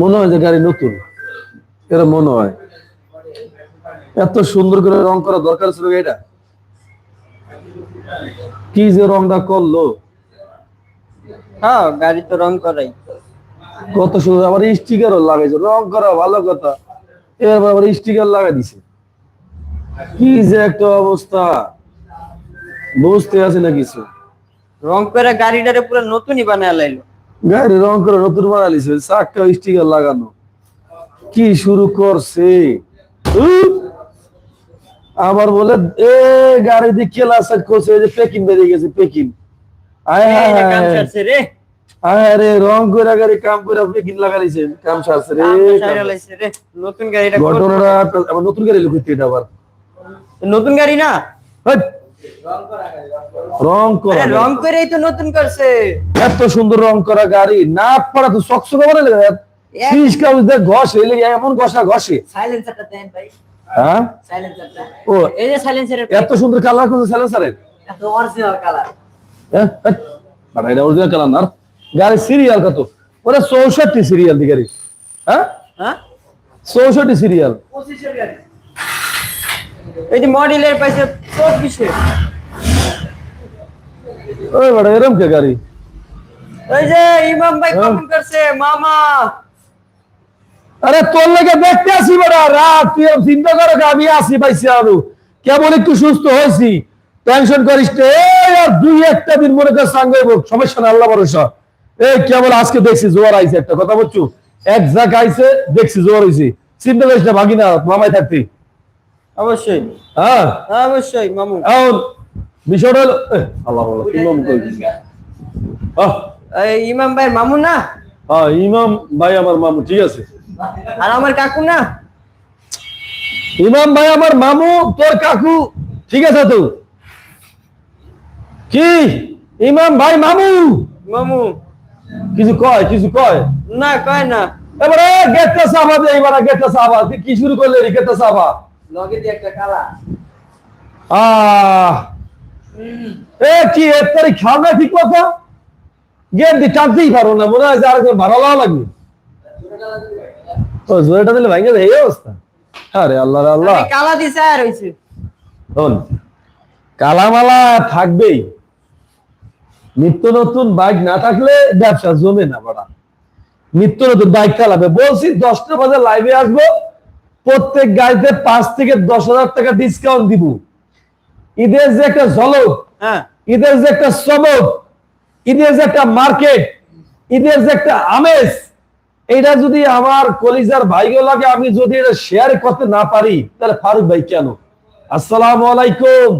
মনে হয় যে গাড়ি নতুন। এরা মনে হয়। এত সুন্দর করে রং করা দরকার ছিল এটা? কি যে রংটা করল? হ্যাঁ গাড়ি তো রং করাই। কত সুন্দর আবার স্টিকারও লাগাইছে। রং করা ভালো কথা। এবার আবার স্টিকার লাগাই দিছে। কি যে একটা অবস্থা। বুঝতে আছে না কিছু। রং করে গাড়িটারে পুরো নতুনই বানায় লাইলো। গাড়ি রং করে নতুন বানালিছে চাক্কা স্টিকার লাগানো। কি শুরু করছে! আবার বলে এ গাড়ি দিয়ে কেলা সাইড করছে? এই যে পেকিং বেরিয়ে গেছে পেকিং আয় হায় হায়। রে। রং করে গাড়ি কাম করে পেকিং কাম সারছে রে নতুন গাড়িটা ঘটনাটা নতুন গাড়ি লুকিয়ে এটা আবার। নতুন গাড়ি না! রং করা রং করেই তো নতুন করছে। এত সুন্দর রং করা গাড়ি। না পড়া তো চকচকে বলে এক- ফিস কাগজ দিয়ে ঘষে এলে এমন ঘষা ঘষে। সাইলেন্সারটা দেন ভাই। হ্যাঁ? সাইলেন্সারটা ও এই যে সাইলেন্সারের এত সুন্দর কালার করছে সাইলেন্সারের এত অরিজিনাল কালার হ্যাঁ হেৎ! বাড়া, এটা অরিজিনাল কালার না। গাড়ি সিরিয়াল কত? ওরা চৌষট্টি সিরিয়াল দি গাড়ি। হ্যাঁ? হ্যাঁ? চৌষট্টি সিরিয়াল পঁচিশের গাড়ি। এই যে মডেলের পাইছে চব্বিশে ওই বাড়া এরম কে গাড়ি? ওই যে ইমাম ভাই হ্যাঁ। কমেন্ট করছে? মামা। আরে তোর লেগে দেখতে আসি বেড়া রাত তুই চিন্তা করো আমি আসি পাইছি আরও। কেবল একটু সুস্থ হয়েছি। টেনশন করিস না। এই আর দুই একটা দিন মনে কর সাঙ্গ সমস্যা না আল্লাহ ভরসা। এই কেবল আজকে দেখছি জোয়ার আইছে একটা কথা বলছো। এক জায়গা আইছে দেখছি জোয়ার হয়েছে চিন্তা করিস না ভাগি না মামাই থাকতি। অবশ্যই। হ্যাঁ। অবশ্যই মামু। এখন বিষয়টা হলো আল্লাহ ইমাম কই ইমাম ভাই মামু না? হ্যাঁ ইমাম ভাই আমার মামু ঠিক আছে। আর আমার কাকু না? ইমাম ভাই আমার মামু তোর কাকু ঠিক আছে তো? কি? ইমাম ভাই মামু? মামু। কিছু কয় কিছু কয়? না কয় না। এবারে গেটটা সাফা দে এবারে গেটটা সাফা তুই কি শুরু করলে গেটটা সাফা? লগে দিয়ে একটা কালা। আহ! এ কি এর তারিখ খাও ঠিক কথা? গেট দিয়ে টানতেই পারো না মনে হয় যে আরেকজন ভাড়া লওয়া লাগবে। ও জোরেটা দিলে ভাঙে এই অবস্থা। আরে আল্লাহ আল্লাহ। কালা দিছে আর হইছে। শোন কালামালা থাকবেই। নিত্য নতুন বাইক না থাকলে ব্যবসা জমে না বড়া। নিত্য নতুন বাইক চালাবে। বলছি দশটা বাজে লাইভে আসব। প্রত্যেক গাড়িতে পাঁচ থেকে দশ হাজার টাকা ডিসকাউন্ট দিব। ঈদের যে একটা ঝলক হ্যাঁ। ঈদের যে একটা চমক ঈদের যে একটা মার্কেট ঈদের যে একটা আমেজ এটা যদি আমার কলিজার ভাইগুলোকে আমি যদি এটা শেয়ার করতে না পারি তাহলে ফারুক ভাই কেন? আসসালাম আলাইকুম।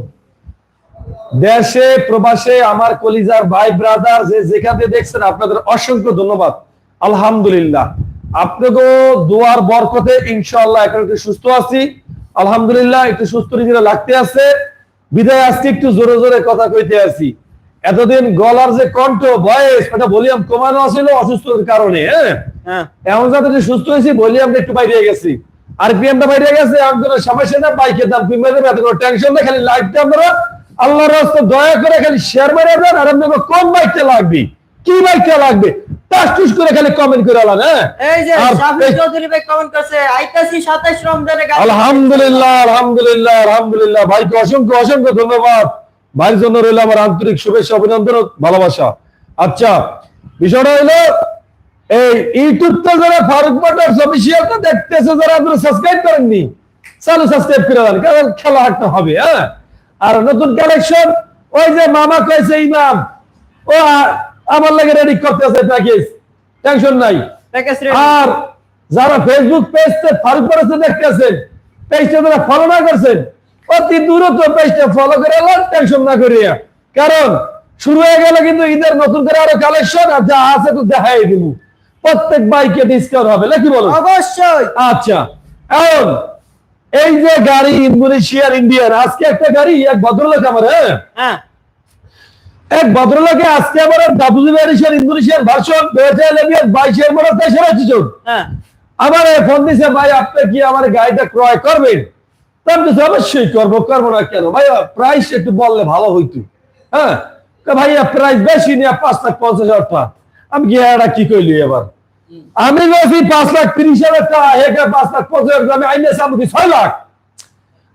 দেশে প্রবাসে আমার কলিজার ভাই ব্রাদার যে যেখানে দেখছেন আপনাদের অসংখ্য ধন্যবাদ। আলহামদুলিল্লাহ। আপনাকে দোয়ার বরকতে ইনশাআল্লাহ এখন একটু সুস্থ আছি। আলহামদুলিল্লাহ একটু সুস্থ নিজেরা লাগতে আছে। বিদায় আজকে একটু জোরে জোরে কথা কইতে আছি। এতদিন গলার যে কণ্ঠ ভয়েস ওটা ভলিউম কমানো ছিল অসুস্থতার কারণে হ্যাঁ? হ্যাঁ। এমন যাতে সুস্থ হয়েছি ভলিউমটা একটু বাইরে গেছি। আর পিএমটা বাইরে গেছে কোনো সমস্যা না বাইকের দাম তুমি দেবে এত কোনো টেনশন নেই খালি লাইভটা আপনারা আল্লাহর রাস্তা দয়া করে খালি শেয়ার মেরে দেন আর আপনাকে কোন বাইকটা লাগবে। কি বাইকটা লাগবে? টাস করে খালি কমেন্ট করে আলান হ্যাঁ? এই যে শাফি চৌধুরী ভাই কমেন্ট করছে আইতাছি 27 রমজানে আলহামদুলিল্লাহ আলহামদুলিল্লাহ আলহামদুলিল্লাহ ভাইকে অসংখ্য অসংখ্য ধন্যবাদ। ভাইয়ের জন্য রইল আমার আন্তরিক শুভেচ্ছা অভিনন্দন ভালোবাসা। আচ্ছা বিষয়টা হইল এই ইউটিউবটা যারা ফারুক মোটরস অফিসিয়ালটা দেখতেছে যারা আপনারা সাবস্ক্রাইব করেননি চালু সাবস্ক্রাইব করে দেন কারণ খেলা হাঁটতে হবে হ্যাঁ? আর নতুন কালেকশন ওই যে মামা কয়েছে ইমাম। ও আমার লাগে রেডি করতে আছে প্যাকেজ টেনশন নাই। আর যারা ফেসবুক পেজতে ফারুক পরেছে দেখতেছেন পেজটা যারা ফলো না করছেন অতি দূরত্ব পেজটা ফলো করে এলাম টেনশন না করিয়া। কারণ শুরু হয়ে গেল কিন্তু ঈদের নতুন করে আরও কালেকশন আর যা আছে তো দেখাই দিব। প্রত্যেক বাইকে ডিসকাউন্ট হবে নাকি বলো? অবশ্যই। আচ্ছা এখন এই যে গাড়ি ইন্দোনেশিয়ার ইন্ডিয়ার আজকে একটা গাড়ি এক ভদ্রলোক আমার হ্যাঁ? হ্যাঁ। এক ভদ্রলোকে আজকে আমার ডাব্লিউ এডিশন ইন্দোনেশিয়ার ভার্সন বাইশের মনে তেইশের হ্যাঁ। আমার ফোন দিছে ভাই আপনি কি আমার গাড়িটা ক্রয় করবেন? তো আমি বলছি, অবশ্যই করব করব না কেন? ভাই প্রাইস একটু বললে ভালো হইতো। হ্যাঁ? ভাইয়া প্রাইস বেশি নিয়ে পাঁচ লাখ পঞ্চাশ হাজার টাকা। আমি কি এটা কি কইলি এবার? আমি বলছি পাঁচ লাখ তিরিশ হাজার টাকা হেকে পাঁচ লাখ পঁচিশ হাজার আমি আইনে ছয় লাখ?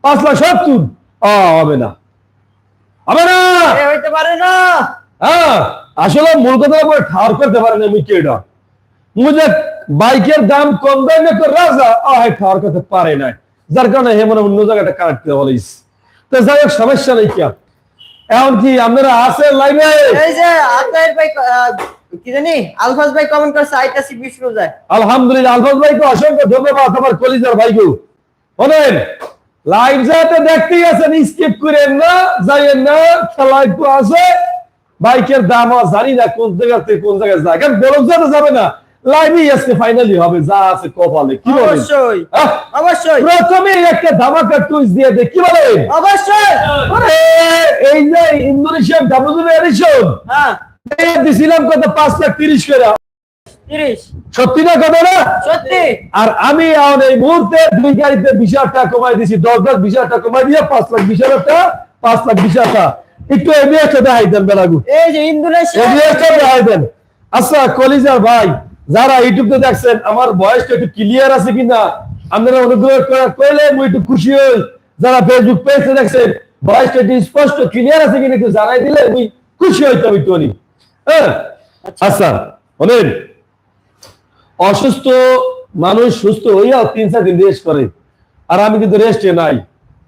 পাঁচ লাখ সত্তর? হবে না। হবে না! হইতে পারে না! হ্যাঁ আসলে মূল কথা ঠার করতে পারে না এটা মুঝে বাইকের দাম কম দেয় না তো রাজা আহ ঠার করতে পারে না যার কারণে হে মনে অন্য জায়গাটা করে বলিস তো যাই হোক সমস্যা নেই কি এখন কি আপনারা আছে লাইভে? এই যে ভাই কি জানি আলফাজ ভাই কমেন্ট করছে আইতাছি বিশ রোজায় আলহামদুলিল্লাহ আলফাজ ভাইকে অসংখ্য ধন্যবাদ আমার কলিজার ভাইকে বলেন। লাইভ যাতে দেখতেই আছেন স্কিপ করেন না যাইয়েন না খেলা একটু আছে। বাইকের দাম জানি না কোন জায়গা থেকে কোন জায়গায় যায়। কারণ বরফ যাতে যাবে না। লাইভই আজকে ফাইনালি হবে যা আছে কপালে কি বলেন? অবশ্যই অবশ্যই। প্রথমে একটা ধামাকা দিয়ে দে কি বলেন? অবশ্যই। আরে, এই যে ইন্দোনেশিয়ান এডিশন হ্যাঁ। দিছিলাম কত? পাঁচ লাখ তিরিশ করে। তিরিশ সত্যি না কত না? সত্যি। আর আমি এখন এই মুহূর্তে দুই গাড়িতে বিশ হাজার টাকা কমাই দিছি। দশ লাখ বিশ হাজার টাকা কমাই দিয়ে পাঁচ লাখ বিশ হাজার টাকা পাঁচ লাখ বিশ হাজার একটু এবিএসটা দেখাই দেন বেলাগু। এই যে ইন্দোনেশিয়া এবিএসটা দেখাই দেন। আচ্ছা কলিজার ভাই যারা ইউটিউবে দেখছেন আমার বয়সটা একটু ক্লিয়ার আছে কিনা? আপনারা অনুগ্রহ করে কইলে আমি একটু খুশি হই। যারা ফেসবুক পেজে দেখছেন বয়সটা একটু স্পষ্ট ক্লিয়ার আছে কিনা একটু জানাই দিলে আমি খুশি হইতাম একটু অনেক। হ্যাঁ? আচ্ছা। বলেন অসুস্থ মানুষ সুস্থ হইয়া তিন চার দিন রেস্ট করে। আর আমি কিন্তু রেস্টে নাই।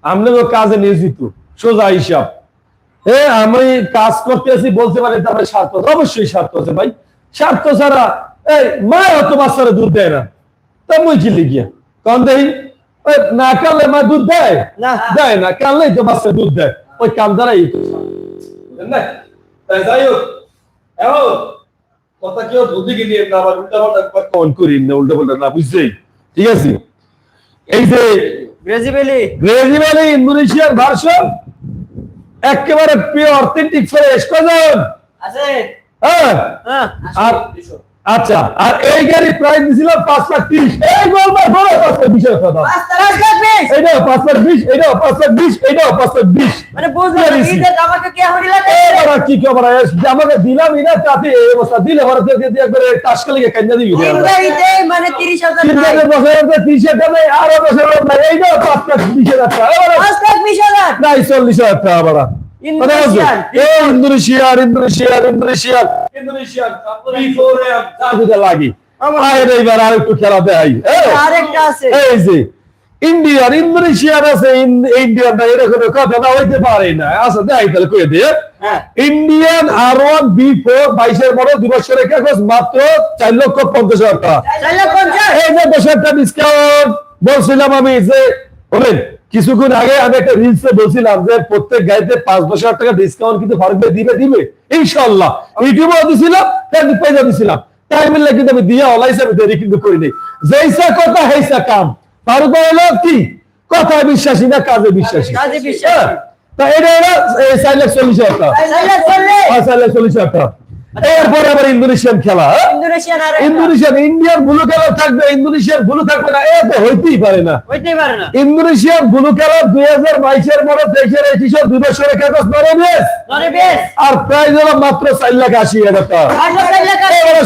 আমরাও কাজে নিয়োজিত সোজা হিসাব। এ আমি কাজ করতে আছি বলতে পারি তারপরে স্বার্থ। অবশ্যই স্বার্থ আছে ভাই। স্বার্থ ছাড়া এই মা অত বাচ্চারা দুধ দেয় না। তা মুই কি লিখিয়া? কন দেই? ওই না কানলে মা দুধ দেয়? না। দেয় না কানলেই তো বাচ্চা দুধ দেয়। ওই কাম দ্বারাই তো তাই যাই হোক এখন কথা কেউ বুদ্ধি নিয়ে না আবার উল্টা পাল্টা করি না উল্টা পাল্টা না বুঝছেই? ঠিক আছে? এই যে গ্রেজিবেলি গ্রেজিমালি ইন্দোনেশিয়ার ভার্সন একেবারে পিওর অথেন্টিক ফ্রেশ কজন? আছে। হ্যাঁ? হ্যাঁ। আর আচ্ছা আর এই গাড়ি প্রাইস দিছিলাম পাঁচ লাখ তিরিশ। এই গোলমাল বড় পাঁচ লাখ বিশ হাজার টাকা পাঁচ লাখ বিশ পাঁচ লাখ বিশ পাঁচ লাখ মানে বুঝলাম কে খবর আমাকে দিলাম তাতে এই অবস্থা। দিলে দিয়ে একবারে দিবি। মানে তিরিশ হাজার তিরিশ আরও পাঁচ লাখ বিশ হাজার টাকা। পাঁচ লাখ বিশ হাজার। নাই চল্লিশ হাজার টাকা। ইন্দোনেশিয়ার ইন্দোনেশিয়ার ইন্দোনেশিয়ার। ইন্দোনেশিয়ার লাগি। আয়ের এইবার আর একটু খেলা দেয় এই যে ইন্ডিয়ার ইন্দোনেশিয়ার আছে ইন্ডিয়ান না এরকম কথা না হইতে পারে না। আচ্ছা দেয় তাহলে কয়ে দিয়ে হ্যাঁ। Indian R one B four বাইশের মডেল দুই বছরের কাগজ মাত্র চার লক্ষ পঞ্চাশ হাজার টাকা। এই যে দশ ডিসকাউন্ট বলছিলাম আমি যে বলেন। কিছুক্ষণ আগে আমি একটা রিলসে বলছিলাম যে প্রত্যেক গাড়িতে পাঁচ দশ হাজার টাকা ডিসকাউন্ট কিন্তু ফারুক ভাই দিবে দিবে। ইনশাল্লাহ ইউটিউবেও দিছিলাম ফেসবুক পেজে দিছিলাম। তাই মিললে কিন্তু আমি দিয়ে অলাইসে আমি দেরি কিন্তু করিনি যেইসা কথা হেইসা কাম। ফারুক ভাই হলো কি? কথায় বিশ্বাসী না কাজে বিশ্বাসী? কাজে বিশ্বাসী। হ্যাঁ, তা এটা হলো এই চার লাখ চল্লিশ হাজার টাকা। চার লাখ চল্লিশ হাজার টাকা। এরপরে আবার ইন্দোনেশিয়ান খেলা হ্যাঁ? ইন্দোনেশিয়ান ইন্ডিয়ান ব্লু কালার থাকবে ইন্দোনেশিয়ার ব্লু থাকবে না হইতেই পারে না। পারে ইন্দোনেশিয়ার ব্লু কালার দুই হাজার বাইশের তেইশের একুশের দুই বছরের কাগজ আর প্রাইস হলো মাত্র চার লাখ আশি হাজার টাকা।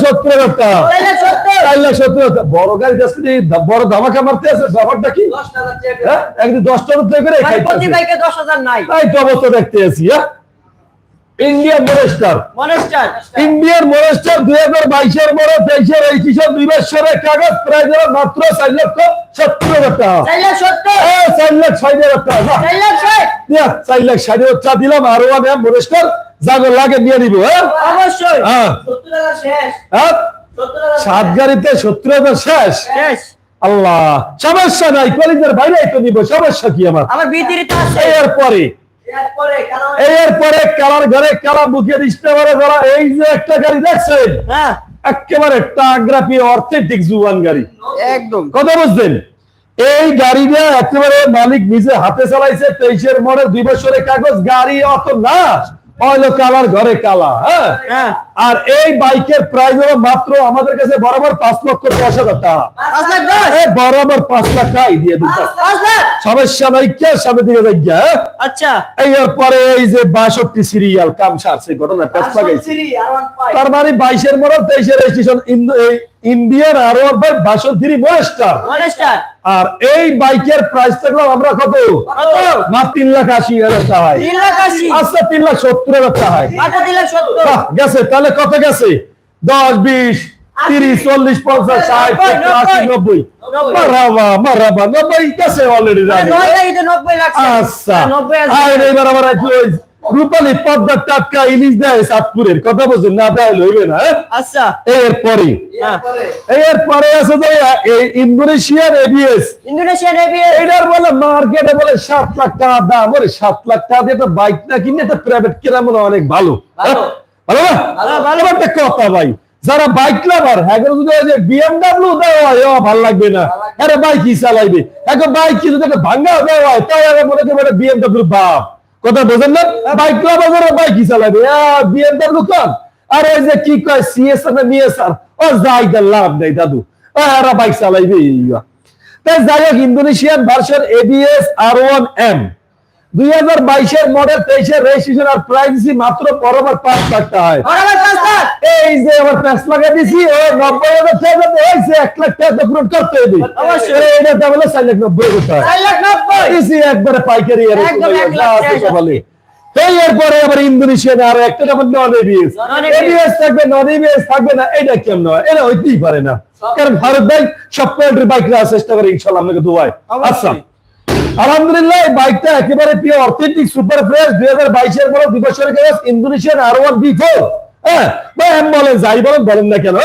সত্তর হাজার টাকা। চার লাখ সত্তর। হাজার বড় গাড়ি যাচ্ছে বড় ধামাকা মারতে আছে ব্যাপারটা কি? হ্যাঁ? একদিন করে দশ হাজার নাই। তাই তো অবস্থা দেখতে আছি হ্যাঁ? Indian monster monster Indian monster দুই হাজার বাইশের বড় তেইশের একুশের দুই বছরের কাগজ প্রায় ধরো মাত্র চার লক্ষ সত্তর হাজার টাকা। চার লাখ সত্তর? এ, চার লাখ ষাট হাজার টাকা চার লাখ ষাট? দিয়া, চার লাখ ষাট হাজার টাকা দিলাম আরও আমি মনেস্টার যাগো লাগে নিয়ে নিবো হ্যাঁ? অবশ্যই। হ্যাঁ। শেষ। হ্যাঁ? সত্তর হাজার সাত গাড়িতে সত্তর হাজার শেষ? শেষ। আল্লাহ সমস্যা নাই কলেজের বাইরে তো নিব সমস্যা কি আমার? এরপরে এরপরে কালার ঘরে কালা বুকের ইস্টেমারে ধরা এই যে একটা গাড়ি দেখছেন হ্যাঁ। একেবারে টাগ্রাফি অর্থেটিক জুয়ান গাড়ি। একদম। কথা বুঝছেন? এই গাড়িটা একেবারে মালিক নিজে হাতে চালাইছে তেইশের মডেল দুই বছরের কাগজ গাড়ি অত না। হলো কালার ঘরে কালা হ্যাঁ? হ্যাঁ। আর এই বাইকের প্রাইস হলো মাত্র আমাদের কাছে বরাবর পাঁচ লক্ষ দশ হাজার টাকা। এই বরাবর পাঁচ লাখ টাকাই দিয়ে দিতে সমস্যা নাই কে সামনে দিকে যাই হ্যাঁ? আচ্ছা। এরপরে এই যে বাষট্টি সিরিয়াল কাম সারছে ঘটনা তার মানে বাইশের মডেল তেইশের রেজিস্ট্রেশন ইন্ডিয়ান আর ভাই বাষট্টি মনেস্টার মনেস্টার আর এই বাইকের প্রাইস থাকলাম আমরা কত? মাত্র তিন লাখ আশি হাজার আশি? আচ্ছা তিন লাখ সত্তর হাজার সত্তর। বাহ, গেছে। তাহলে কত গেছে? দশ বিশ তিরিশ চল্লিশ পঞ্চাশ ষাট আশি নব্বই। মারাবা মারাবা। নব্বই গেছে অলরেডি আচ্ছা। আর এবার আবার রূপালী পদ্মার টাটকা ইলিশ দেয় সাতপুরের। কথা বলছেন না দেয় লইবে না হ্যাঁ? আচ্ছা। এরপরে হ্যাঁ। এরপরে আছে যে এই ইন্দোনেশিয়ার এবিএস ইন্দোনেশিয়ান এবিএ এটার বলে মার্কেটে বলে সাত লাখ টাকা দাম। ওরে সাত লাখ টাকা দিয়ে একটা বাইক না কিনে একটা প্রাইভেট কেনা মনে অনেক ভালো। ভালো। ভালো না? ভালো, ভালো। একটা কথা ভাই যারা বাইক লাভার এখন যদি যে বিএমডাব্লিউ দেওয়া হয় ভালো লাগবে না। আরে বাইকই চালাইবে। এখন বাইক কি যদি একটা ভাঙ্গা দেওয়া হয় তাই আগে মনে করবে বিএমডাব্লিউ বাপ। কথা বোঝেন না? বাইক লাভার যারা বাইকই চালাবে? বিএমডাব্লিউ দোকান? আর ওই যে কি কয় সিএসআর না মিএসআর ও যাই দা লাভ নেই দাদু। এরা বাইক চালাইবে। তাই যাই হোক Indonesian version ABS R one M দুই হাজার বাইশের মডেল তেইশের রেজিস্ট্রেশন আর প্রাইস মাত্র বরাবর পাঁচ লাখ টাকা বরাবর পাঁচ লাখ? এই যে আমার প্যাস লাগাই দিছি ও নব্বই হাজার টাকা হয়েছে এক লাখ টাকা পূরণ করতে হবে। এটা তো চার লাখ নব্বই টাকা। চার লাখ নব্বই? দিছি একবারে পাইকারি আর এরপরে আবার ইন্দোনেশিয়ান আর একটা যেমন নন এবিএস Non-ABS এবিএস থাকবে নন এবিএস থাকবে না এটা কেমন হয়? এটা হইতেই পারে না। কারণ ভারত সব চেষ্টা করে ইনশাল্লাহ আপনাকে দুবাই আচ্ছা। আলহামদুলিল্লাহ এই বাইকটা একেবারে পিওর অথেন্টিক সুপার ফ্রেশ দুই হাজার বাইশের মডেল দুই বছরের gas Indonesian R one B four হ্যাঁ বা এম বলেন যাই বলেন বলেন না কেন?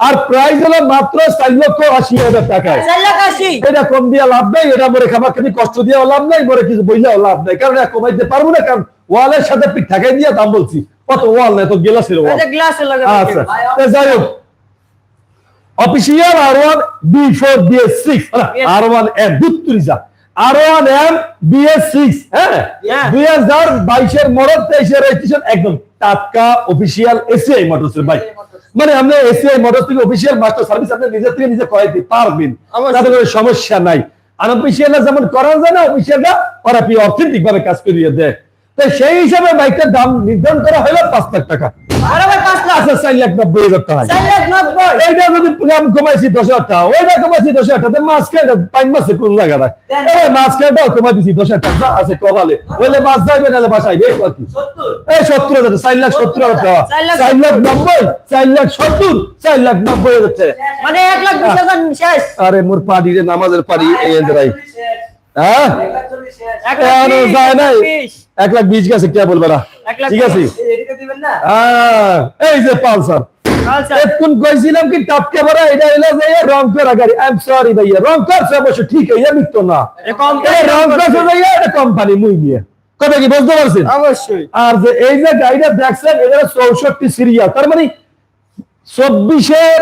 আর প্রাইস হলো মাত্র চার লক্ষ আশি হাজার টাকায়। আশি। এটা কম দিয়ে লাভ নাই এটা মরে খাবার খাবি কষ্ট দিয়ে লাভ নাই মরে কিছু বইলেও লাভ নাই। কারণ এটা কমাইতে পারব না কারণ ওয়ালের সাথে পিঠ ঠাকাই দিয়ে দাম বলছি। কত ওয়াল নাই তো গেলাসের ওয়াল। আচ্ছা যাই হোক। Official R one B four B S six R one M দুত্রিজা R one M B six হ্যাঁ? দুই হাজার বাইশের মডেল তেইশের রেজিস্ট্রেশন একদম টাটকা অফিসিয়াল এসিআই মোটরসের বাইক মানে আপনি এসিআই মোটরস থেকে অফিসিয়াল মাস্টার সার্ভিস আপনি নিজের থেকে নিজে করাইতে পারবেন। তাতে কোনো সমস্যা নাই। আনঅফিসিয়াল যেমন করা যায় না অফিসিয়ালটা ওরা পি অথেন্টিক ভাবে কাজ করিয়ে দেয়। তো সেই হিসাবে বাইকটার দাম নির্ধারণ করা হলো পাঁচ লাখ টাকা। বরাবর পাঁচ চার লাখ নব্বই হাজার টাকা। এইটা যদি কমাইছি দশ হাজার টাকা ওইটা কমাইছি দশ হাজার টাকা মাছ খেয়ে পাঁচ মাসে কোন জায়গাটা এই মাছ খেয়েটাও কমাই দিছি দশ হাজার টাকা আছে বলে মাছ যাইবে নাহলে এই কথা। এই সত্তর হাজার চার লাখ সত্তর হাজার টাকা। চার লাখ নব্বই চার লাখ সত্তর চার লাখ নব্বই হাজার টাকা। মানে এক লাখ শেষ। আরে মোর পাড়ি রে নামাজের পাড়ি এই হ্যাঁ? এক লাখ বিশ, যায় নাই? এক লাখ বিশ গেছে কে বলবে না? ঠিক আছে? হ্যাঁ, এই যে পালসার। এখন কইছিলাম কি টাপকে বড় এটা হইল যে রং করা গাড়ি। আই এম সরি ভাইয়া রং করছে অবশ্য ঠিক হইয়া মিথ্য না। এটা কম এই রং করছে ভাইয়া এটা কোম্পানি মুই কথা কি বুঝতে পারছেন? অবশ্যই। আর যে এই যে গাড়িটা দেখছেন এটা চৌষট্টি সিরিয়াল তার মানে চব্বিশের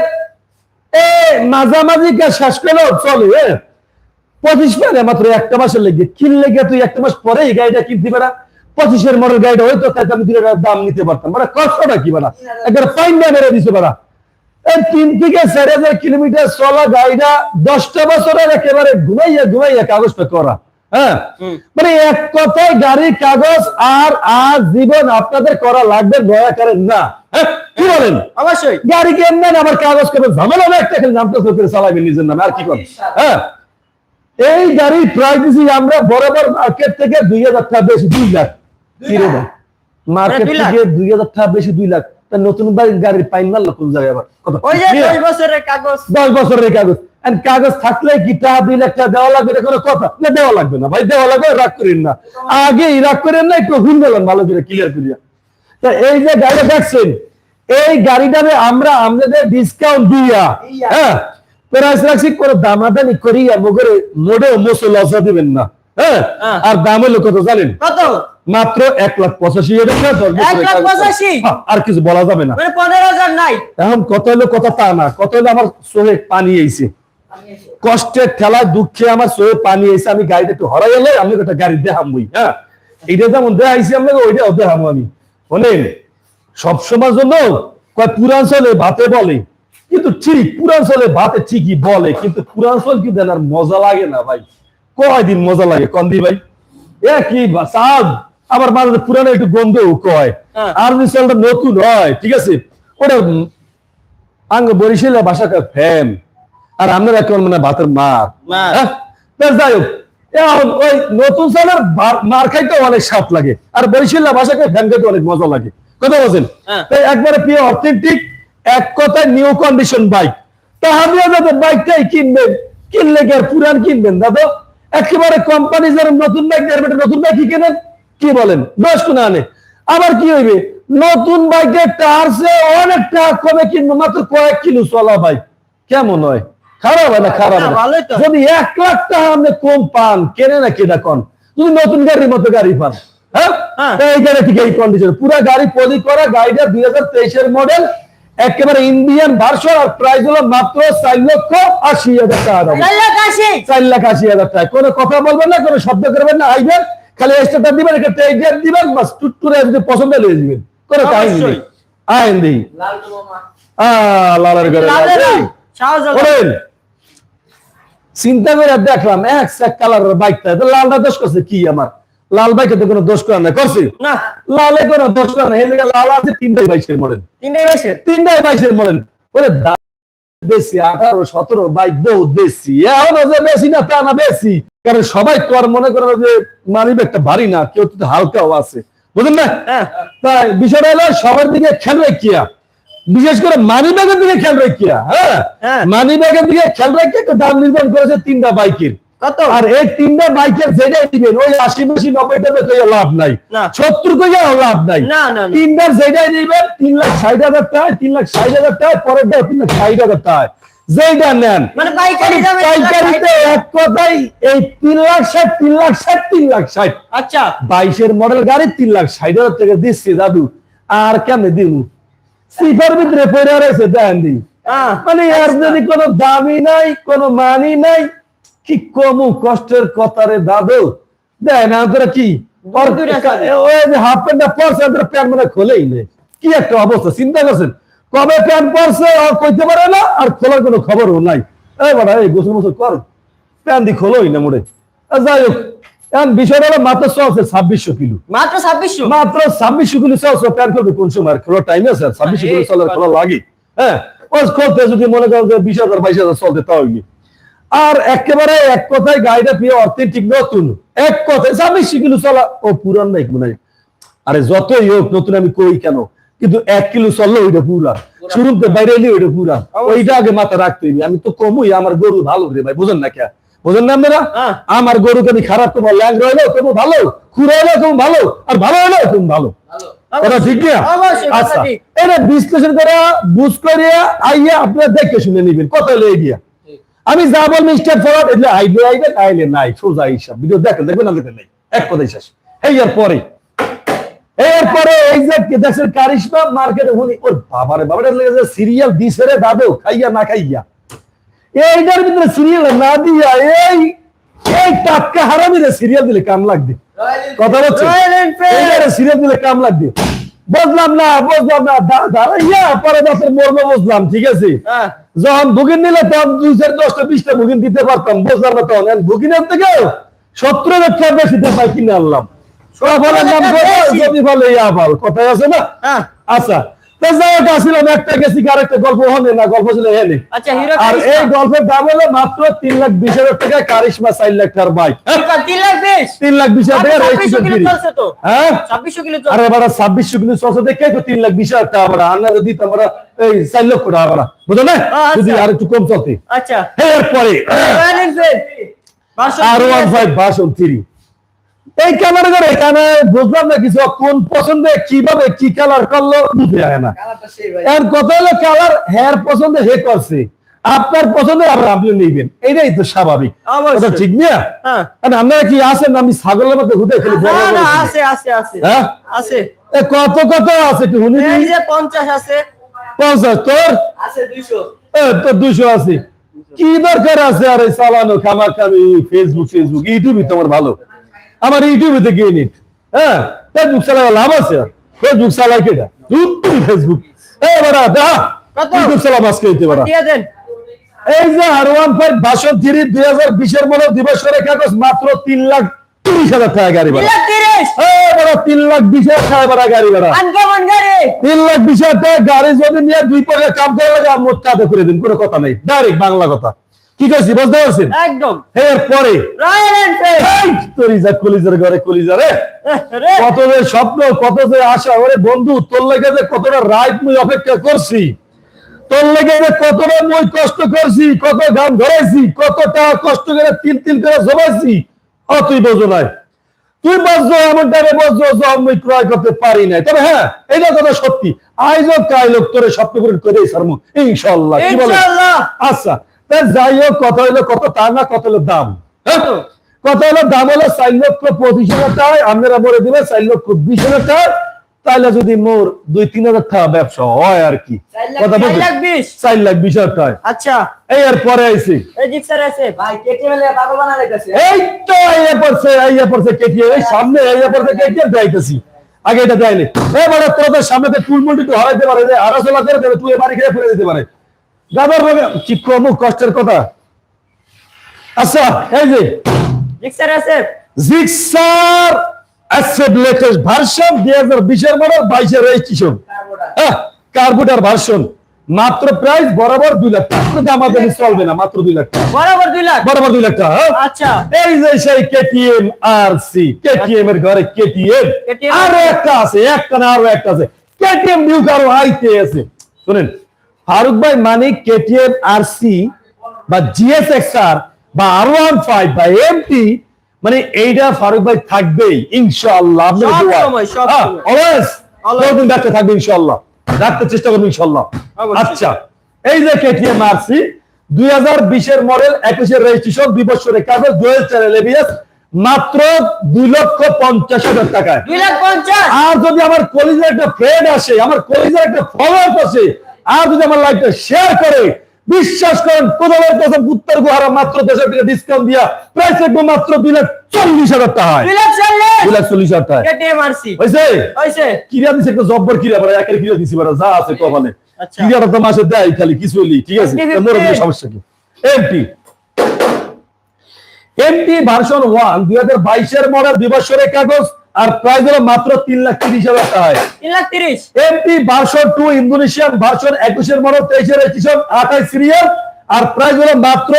এ মাঝামাঝি শেষ করলেও চলে। পঁচিশ মানে মাত্র একটা মাসের লেগে। কিন লেগে তুই একটা মাস পরে এই গাড়িটা কিনতে পারা। পঁচিশের মডেল গাড়িটা হয়তো তাই আমি দুই দাম নিতে পারতাম। মানে কষ্টটা কি বানা একবার ফাইন না মেরে দিতে পারা এই তিন থেকে চার হাজার কিলোমিটার চলা গাড়িটা দশটা বছরের একেবারে ঘুমাইয়া ঘুমাইয়া কাগজটা করা। হ্যাঁ? মানে এক কথায় গাড়ির কাগজ আর আর জীবন আপনাদের করা লাগবে দয়া করেন না। হ্যাঁ? কি বলেন? অবশ্যই। গাড়ি কেমন আমার কাগজ কেমন ঝামেলা একটা খালি নামটা করে চালাবেন নিজের নামে আর কি করেন? হ্যাঁ? এই গাড়ির প্রাইস দিছি আমরা বরাবর মার্কেট থেকে দুই হাজার টাকা বেশি দুই লাখ। কি রে ভাই মার্কেট থেকে দুই হাজার টাকা বেশি দুই লাখ। নতুন গাড়ির পাইন মারলো কোন জায়গায় আবার? দশ বছরের কাগজ। দশ বছরের কাগজ। কাগজ থাকলে কি টাকা দুই লাখ টাকা দেওয়া লাগবে? এটা কোনো কথা। না দেওয়া লাগবে না ভাই দেওয়া লাগবে রাগ করেন না। আগে রাগ করেন না একটু গেলেন ভালো করে ক্লিয়ার করিয়া। তা এই যে গাড়িটা দেখছেন এই গাড়িটারে আমরা আমাদের ডিসকাউন্ট দিয়া। হ্যাঁ? প্রাইস রাখছি কোনো দামাদানি করিয়া মগরে মোড়েও মোসো লসা দিবেন না। হ্যাঁ? হ্যাঁ। আর দাম হলো কত জানেন? কত? মাত্র এক লাখ পঁচাশি? হ্যাঁ, আর কিছু বলা যাবে না। মানে নাই। এখন কত হলো কথা তা না। কত হলো আমার চোখে পানি আইছে কষ্টের ঠেলায় দুঃখে আমার চোখে পানি আইছে আমি গাড়িটা একটু হরাই গেলে আমি একটা গাড়ি দেখাম বই হ্যাঁ? এইটা যেমন দেখাইছি আপনাকে ওইটাও দেখাবো আমি। শোনেন সবসময় জন্য পুরাঞ্চলে ভাতে বলে কিন্তু ঠিক পুরাঞ্চলে ভাতে ঠিকই বলে কিন্তু পুরাঞ্চল কি দেন আর মজা লাগে না ভাই। কয়দিন মজা লাগে কন্দি ভাই? এ কি সাদ আবার মাঝে পুরানো একটু গন্ধ কয়। হ্যাঁ। আর যদি চালটা নতুন হয় ঠিক আছে? ওটা আঙ্গ বরিশালে ভাষাটা ফ্যান আর আপনারা কেমন মানে ভাতের মার। হ্যাঁ? যাই হোক। ওই নতুন চালের মার খাইতে অনেক স্বাদ লাগে। আর বরিশালে ভাষাকে ফ্যান খাইতে অনেক মজা লাগে। কথা বলছেন? হ্যাঁ। তাই একবারে প্রিয় অথেন্টিক এক কথায় নিউ কন্ডিশন বাইক তা আপনিও যাতে বাইকটাই কিনবেন কিনলে কি আর পুরান কিনবেন দাদা? একেবারে কোম্পানি যারা নতুন বাইক দেয় নতুন বাইক কি কেনেন? কি বলেন? দশ কোন আনে। আবার কি হইবে? নতুন বাইকের টায়ার সে অনেক টাকা কমে কিনবো মাত্র কয়েক কিলো চলা বাইক কেমন হয়? খারাপ হয় না? খারাপ। যদি এক লাখ টাকা আপনি কম পান কেনে না কেনা কন? যদি নতুন গাড়ির মতো গাড়ি পান হ্যাঁ? হ্যাঁ। এই গাড়ি ঠিক এই কন্ডিশন পুরো গাড়ি পলি করা গাড়িটা দুই হাজার তেইশের মডেল একেবারে ইন্ডিয়ান ভার্সন আর প্রাইস হলো মাত্র চার লক্ষ আশি হাজার টাকা দাম। চার লাখ আশি। হাজার টাকা। কোনো কথা বলবেন না কোনো শব্দ করবেন না আইবেন খালি এক্সট্রাটা দিবেন একটা টেক দিবেন বাস টুটটুরে যদি পছন্দ লয়ে দিবেন। কোনো কাহিনী নেই। আইন দিই লালের ঘরে করেন চিন্তা করে দেখলাম এক কালারের বাইকটা তো লালটা দোষ করছে কি আমার? লাল বাইকে তো কোনো দোষ করে না করছে। না। লালে কোনো দোষ করে না জায়গায় লাল আছে তিনটাই বাইশের মডেল। তিনটাই বয়সের তিনটাই বাইশের মডেল। ওরে বেশি আঠারো সতেরো বাইক বহুত বেশি। এখন যে বেশি না তা না বেশি। কারণ সবাই তো আর মনে করে যে মানি একটা ভারী না কেউ তো হালকাও আছে। বুঝলেন না? হ্যাঁ। তাই বিষয়টা হলো সবার দিকে খেয়াল রাখিয়া। বিশেষ করে মানি ব্যাগের দিকে খেয়াল রাখিয়া হ্যাঁ? হ্যাঁ। মানি ব্যাগের দিকে খেয়াল রাখিয়া একটু দাম নির্ধারণ করেছে তিনটা বাইকের। আর এই তিনটা বাইকের দিবেন ওই আশি নব্বই টাকা কইয়া লাভ নাই। সত্তর কইয়া লাভ নাই। তিনটার দিবেন তিন লাখ ষাট হাজার টাকা তিন লাখ ষাট হাজার টাকা পরের টাকা তিন লাখ ষাট হাজার টাকা। যেটা নেন। মানে পাইকারি দামে তিন লাখ পাইকারিতে এক কথাই এই তিন লাখ ষাট তিন লাখ ষাট তিন লাখ ষাট। আচ্ছা। বাইশের মডেল গাড়ি তিন লাখ ষাট হাজার টাকা দিচ্ছি দাদু। আর কেমনে দিব সিফার ভিতরে পড়ে রয়েছে দেন দি। মানে এর যদি কোনো দামি নাই কোনো মানি নাই কি কমু কষ্টের কথারে দাদু দেয় না তোরা কি? হাফ প্যান্টটা পরছে ওদের প্যান্ট মানে খোলেই নেই কি একটা অবস্থা চিন্তা করছেন? কবে প্যান্ট পরছে কইতে পারে না আর খোলার কোনো খবরও নাই। এই বাড়া এই গোসল মোসল কর। প্যান্ট দি খোলোই না মোড়ে। আর যাই হোক এখন বিষয়টা হলো মাত্র চলছে ছাব্বিশশো কিলো। মাত্র ছাব্বিশশো? মাত্র ছাব্বিশশো কিলো চলছে প্যান্ট করবে কোন সময়? খোলার টাইম আছে ছাব্বিশশো কিলো চলার খোলা লাগে। হ্যাঁ যদি মনে করেন বিশ হাজার বাইশ হাজার চলতে তাও কি আর একেবারে এক কথায় গাড়িটা পেয়ে অথেন্টিক নতুন। এক কথায় ছাব্বিশশো কিলো চলা ও পুরান নাই মনে। আরে যতই হোক নতুন আমি কই কেন? কিন্তু এক কিলো চলল ওইটা পুরা শুরুতে বাইরে এলে ওইটা পুরা ওইটা আগে মাথা রাখতে হইবে। আমি তো কমই আমার গরু ভালো রে ভাই বুঝেন না কে? বুঝেন না আপনারা? হ্যাঁ। আমার গরুকে আমি খারাপ তোমার ল্যাং রইল তুমি ভালো খুঁড়ে হলো তুমি ভালো আর ভালো হলো তুমি ভালো। কথা ঠিক না? আচ্ছা এটা বিশ্লেষণ করে বুঝ করিয়া আইয়া আপনারা দেখে শুনে নিবেন। কত হলো এগিয়া আমি যা বলব স্টেপ ফরওয়ার্ড এলে আইলে আইবে আইলে নাই সোজা হিসাব। ভিডিও দেখেন দেখবেন না দেখেন নাই? এক কথাই শেষ। এই এর পরে এরপরে এই যে দেশের কারিশমা মার্কেটে হুনি ওর বাবারে বাবারে লেগে সিরিয়াল দিছে রে দাদু খাইয়া না খাইয়া। এইটার ভিতরে সিরিয়াল না দিয়া এই এই টাটকা হারামি রে সিরিয়াল দিলে কাম লাগবে। কথা বলছে। সিরিয়াল দিলে কাম লাগবে। বুঝলাম না বুঝলাম না দাঁড়াইয়া পরে দাসের মর্ম বুঝলাম ঠিক আছে? হ্যাঁ। যখন ভুগিন নিলে তখন দুই চার দশটা বিশটা ভুগিন দিতে পারতাম বুঝলাম না। তখন ভুগিনের থেকে সত্তর লক্ষ বেশি পাই কিনে আনলাম। ফলের নাম টাকা যদি বলে ইয়া ফল কথায় আছে না? হ্যাঁ। আচ্ছা তো যাই একটা গেছি আরেকটা গল্প হনে না গল্প ছিল হেনে আচ্ছা আর এই গল্পের দাম হলো মাত্র তিন লাখ বিশ হাজার টাকা কারিশমা চার লাখ টাকার বাইক। তিন লাখ বিশ? তিন লাখ বিশ হাজার টাকা ছাব্বিশশো রেজিস্ট্রেশন কিলো ফ্রি চলছে তো। হ্যাঁ? ছাব্বিশশো কিলো চলছে। আরে বাড়া ছাব্বিশশো কিলো ছশো দেখে তো তিন লাখ বিশ হাজার টাকা আমরা আন্নারে দিতাম আমরা এই চার লক্ষ টাকা আমরা বুঝো না আচ্ছা। যদি আর একটু কম চলতে। আচ্ছা। এরপরে royal R one five version three এই ক্যামেরা করে এখানে বুঝলাম না কিছু কোন পছন্দে কীভাবে কি কালার করল বুঝতে যায় না। এর কথা হলো কালার হেয়ার পছন্দে হে করছে আপনার পছন্দে আবার আপনি নিবেন। এটাই তো স্বাভাবিক। ঠিক না? হ্যাঁ। আপনারা কি আছেন? আমি ছাগলের মধ্যে ঘুরে খেলি আছে আছে আছে। হ্যাঁ? আছে। কত কত আছে একটু শুনি পঞ্চাশ আছে। পঞ্চাশ তোর? আছে দুইশো। এ, তোর দুশো আছে। কি দরকার আছে আরে চালানো খামা খামি ফেসবুক ফেসবুক ইউটিউবই তোমার ভালো। আমার ইউটিউবে গিয়ে নিট হ্যাঁ ফেসবুক চালানো লাভ আছে। ফেসবুক চালাই কেটা তুই ফেসবুক এই বাড়া দেখা। ইউটিউব চালাম আজকে হইতে বাড়া। এই যে R one five version three দুই হাজার বিশের দিবসের কাগজ মাত্র তিন লাখ তিরিশ হাজার টাকা গাড়ি ভাড়া তিন লাখ বিশ হাজার টাকা ভাড়া গাড়ি ভাড়া তিন লাখ বিশ হাজার টাকা গাড়ি যদি নিয়ে দুই পয়সা কাম করে লাগে মোট টাকা করে দিন কোনো কথা নেই। ডাইরেক্ট বাংলা কথা। কি করছি বুঝতে পারছেন একদম। এই তরিজা কলিজার ঘরে কলিজা রে। রে। কত যে স্বপ্ন কত যে আশা ওরে বন্ধু তোর লেগে যে কতটা রাইট মুই অপেক্ষা করছি। তোর লেগে যে কতটা মুই কষ্ট করছি কত গান ধরেছি কতটা কষ্ট করে তিল তিল করে জমাইছি ও তুই বোঝো নাই। তুই এমন টাইমে বসছো যে আমি ক্রয় করতে পারি নাই। তবে হ্যাঁ এটা কথা সত্যি কাইলোক তোরে স্বপ্ন করে করে সারমু ইনশাল্লাহ কি বলে আচ্ছা যাই হোক কত হইল কত তা না কত হলো দাম? হ্যাঁ? কত হলো দাম হলো চার লক্ষ পঁচিশ হাজার টাকায় আপনারা মরে দিবে চার লক্ষ বিশ হাজার টাকা। তাহলে যদি মোর দুই তিন হাজার টাকা ব্যবসা হয় আর কি। চার লাখ- কথা বলছি? বিশ। চার লাখ বিশ হাজার টাকা। আচ্ছা। এই আর পরে আইছি। এই তো এই পড়ছে এই পড়ছে কেটিএম এই সামনে এই পড়ছে কেটিএম যাইতেছি আগে এটা দেয়নি। এই বড় তোদের সামনে তো টুলমুল একটু হারাইতে পারে আরও চলা করে দেবে তুই এ বাড়ি খেয়ে ফেলে দিতে পারে। গাদার কি কম কষ্টের কথা। আচ্ছা এই যে জিক্সার আছে। Gixxer asset latest version registration carburettor version মাত্র প্রাইস বরাবর দুই লাখ টাকা। আমাদের চলবে না মাত্র দুই লাখ টাকা। বরাবর দুই লাখ? বরাবর দুই লাখ টাকা হ্যাঁ? আচ্ছা। এই যে সেই কেটিএম আর সি কেটিএম এর ঘরে কেটিএম আরও একটা আছে একটা না আরও একটা আছে। কেটিএম নিউ কারও আইতে আছে। শুনেন ফারুক ভাই মানে কেটিএম আর সি বা জিএস এক্সআর বা আর ওয়ান ফাইভ বা এমটি মানে এইটা ফারুক ভাই থাকবেই ইনশাআল্লাহ। Always. যতদিন রাখতে থাকবে ইনশাআল্লাহ। রাখতে চেষ্টা করব ইনশাআল্লাহ। আচ্ছা এই যে কেটিএম আরসি দুই হাজার বিশের মডেল একুশের রেজিস্ট্রেশন দুই বছরের কাগজ চ্যানেল এবিএস মাত্র দুই লক্ষ পঞ্চাশ হাজার টাকায়। দুই আর যদি আমার কলেজের একটা ফ্রেন্ড আসে আমার কলেজের একটা ফলোয়ার আসে আর যদি আমার লাইফটা শেয়ার করে বিশ্বাস করেন কোথাও কসম উত্তর গুহারা মাত্র দেশ থেকে ডিসকাউন্ট দিয়া প্রাইস রাখব মাত্র দুই লাখ চল্লিশ হাজার দুই লাখ চল্লিশ? হাজার হয়েছে কিরা দিছে একটা জব্বর কিরা পরে একের কিরা দিছি যা আছে কপালে আচ্ছা। কিরাটা তো মাসে দেয় খালি কিছু ঠিক আছে? 50-50 তো মোর সমস্যা কি? এমটি এমটি ভার্সন ওয়ান দুই হাজার বাইশের মডেল দুই বছরের কাগজ আর প্রাইস হলো মাত্র তিন লাখ তিরিশ হাজার টাকায়। তিন লাখ তিরিশ? MT version two Indonesian version একুশের মডেল তেইশের রেজিস্ট্রেশন আঠাইশ সিরিয়াল আর প্রাইস হলো মাত্র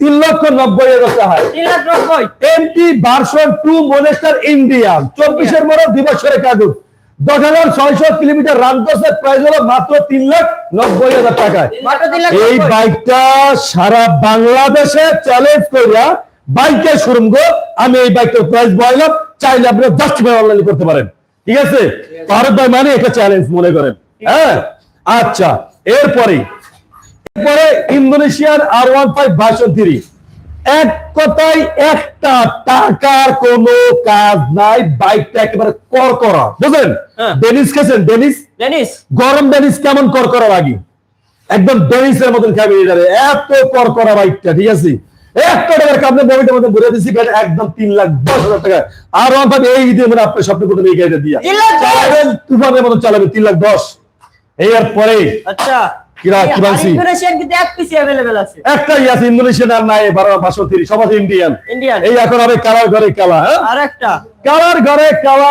তিন লক্ষ নব্বই হাজার টাকায়। তিন লাখ নব্বই। MT version two monster Indian চব্বিশের মডেল দুই বছরের কাগজ। দশ হাজার ছয়শো কিলোমিটার রান করছে প্রাইস হলো মাত্র তিন লাখ নব্বই হাজার টাকায়। এই বাইকটা সারা বাংলাদেশে চ্যালেঞ্জ করিয়া বাইকের শোরুম গো আমি এই বাইকটার প্রাইস বললাম চাইলে আপনি দশ টাকা অনলাইন করতে পারেন। ঠিক আছে? ভারত ভাই মানে এটা চ্যালেঞ্জ মনে করেন। হ্যাঁ? আচ্ছা এরপরে এরপরে Indonesian R one five version three এক কথায় একটা টাকার কোন কাজ নাই বাইকটা একেবারে কর করা বুঝলেন? হ্যাঁ। ডেনিস খেয়েছেন? ডেনিস? ডেনিস। গরম ডেনিস কেমন কর করা লাগে? একদম ডেনিসের মতন খাবি এত কর করা বাইকটা ঠিক আছে? একটা টাকার বমিটার মধ্যে ঘুরে দিছি গাড়ি একদম তিন লাখ দশ হাজার টাকা। আর এই ঈদের মানে আপনার স্বপ্ন করতে এই গাড়িটা দিয়া। তুফানের মতো চালাবে তিন লাখ দশ। এই পরে আচ্ছা। কিরা, কি বানছি? ইন্দোনেশিয়ান কিন্তু এক পিসি অ্যাভেলেবেল আছে। একটাই আছে ইন্দোনেশিয়ান আর নাই বারো পাঁচশো তিরিশ সব আছে ইন্ডিয়ান ইন্ডিয়ান এই এখন হবে কালার ঘরে কালা হ্যাঁ? আর একটা। কালার ঘরে কালা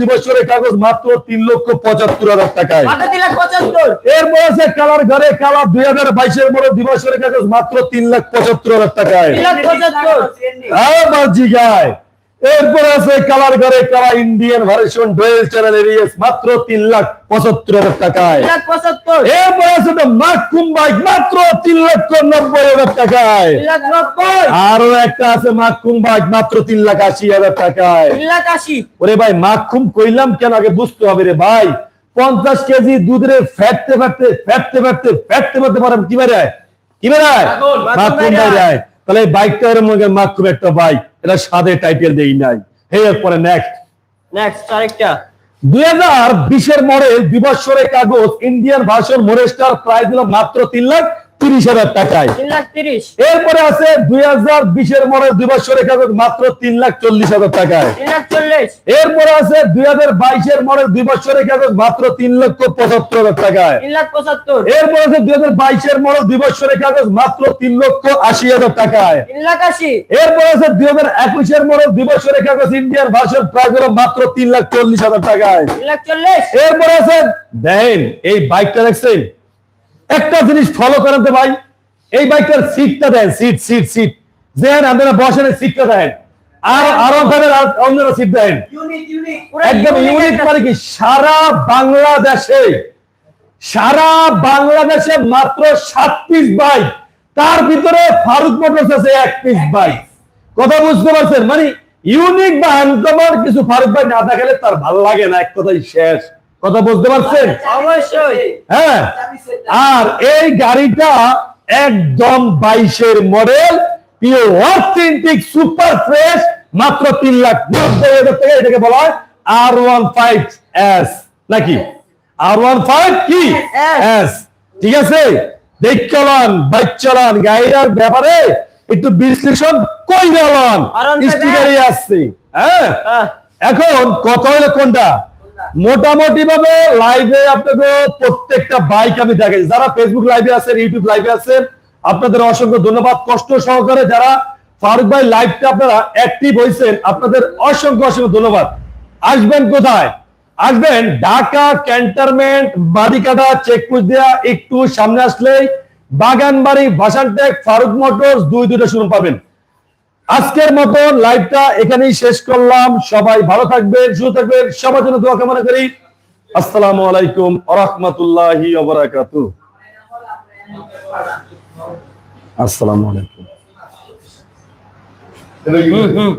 দিবসের কাগজ মাত্র তিন লক্ষ পঁচাত্তর হাজার টাকায়। মাত্র তিন লাখ পঁচাত্তর। এরপর আছে কালার ঘরে কালা দুই হাজার বাইশের মডেল দিবসের কাগজ মাত্র তিন লাখ পঁচাত্তর হাজার টাকায়। এরপর আছে কালার ঘরে কালা ইন্ডিয়ান ভার্সন ডুয়েল চ্যানেল এরিয়াস মাত্র তিন লাখ পঁচাত্তর হাজার টাকায়। এরপর আছে মাকুম বাইক মাত্র তিন লক্ষ নব্বই হাজার টাকায়। আরও একটা আছে মাকুম বাইক মাত্র তিন লাখ আশি হাজার টাকায়। ওরে ভাই মাখুম কইলাম কেন আগে বুঝতে হবে রে ভাই। পঞ্চাশ কেজি দুধের ফ্যাটতে ফ্যাটতে ফ্যাটতে ফ্যাটতে ফ্যাটতে ফ্যাটতে পারে কি বেড়ায়? কি বেড়ায়? মাখন বেড়ায়। তাহলে বাইকটা এর মধ্যে মাখুম একটা বাইক এটা সাদে টাইটেল দেই নাই হে এরপরে নেক্সট নেক্সট আরেকটা। দুই হাজার বিশের মডেল বিবৎসরের কাগজ ইন্ডিয়ান ভার্সন মোরেস্টার প্রাইস দিল মাত্র তিন লাখ। তিরিশ হাজার টাকায়। এরপরে আছে দুই হাজার বিশের মডেল দুই কাগজ মাত্র তিন লাখ চল্লিশ হাজার টাকায়। এরপরে আছে দুই হাজার বাইশের মডেল দুই বছরের কাগজ মাত্র তিন লক্ষ পঁচাত্তর হাজার টাকায়। এরপর আছে দুই হাজার বাইশের মডেল দুই কাগজ মাত্র তিন লক্ষ আশি হাজার টাকায়। লাখ আছে দুই হাজার একুশের মডেল দুই বছরের কাগজ ইন্ডিয়ান ভার্সন প্রাইস হলো মাত্র তিন লাখ চল্লিশ হাজার টাকায়। এরপর আছে দেখেন এই বাইকটা দেখছেন একটা জিনিস ফলো করেন তো ভাই এই বাইকটার সিটটা দেন সিট সিট সিট দেখেন আপনারা বসেন সিটটা দেন। আর আরও ভাবের অন্যরা সিট দেন। একদম ইউনিক মানে কি? সারা বাংলাদেশে সারা বাংলাদেশে মাত্র সাত পিস বাইক তার ভিতরে ফারুক মোটরস আছে এক পিস বাইক কথা বুঝতে পারছেন? মানে ইউনিক বা আনকমন কিছু ফারুক ভাই না দেখালে তার ভালো লাগে না এক কথাই শেষ। কথা বুঝতে পারছেন? অবশ্যই। হ্যাঁ। আর এই গাড়িটা একদম বাইশের model pure authentic super fresh মাত্র তিন লাখ নব্বই হাজার টাকা এটাকে বলা হয় আর ওয়ান ফাইভ এস নাকি? আর ওয়ান ফাইভ কি? এস ঠিক আছে? দেখ চলান বাইক চালান গাড়ির ব্যাপারে একটু বিশ্লেষণ কই গেলাম আসছে। হ্যাঁ। এখন কত হলো কোনটা? মোটামুটি ভাবে লাইভে আপনাকে প্রত্যেকটা বাইক আমি দেখাই যারা ফেসবুক লাইভে আছেন ইউটিউব লাইভে আছেন, আপনাদের অসংখ্য ধন্যবাদ। কষ্ট সহকারে যারা ফারুক ভাই লাইভটা আপনারা অ্যাক্টিভ হয়েছেন আপনাদের অসংখ্য অসংখ্য ধন্যবাদ। আসবেন কোথায়? আসবেন ঢাকা ক্যান্টনমেন্ট বাদিকাটা চেকপোস্ট দেয়া একটু সামনে আসলেই বাগানবাড়ি, ভাসানটেক, ফারুক মোটরস দুই দুটো শুরু পাবেন। আজকের মতো লাইভটা এখানেই শেষ করলাম। সবাই ভালো থাকবেন সুস্থ থাকবেন। সবার জন্য দোয়া কামনা করি। আসসালামু আলাইকুম আরহামতুল্লাহি আসসালামু আলাইকুম। হুম হুম।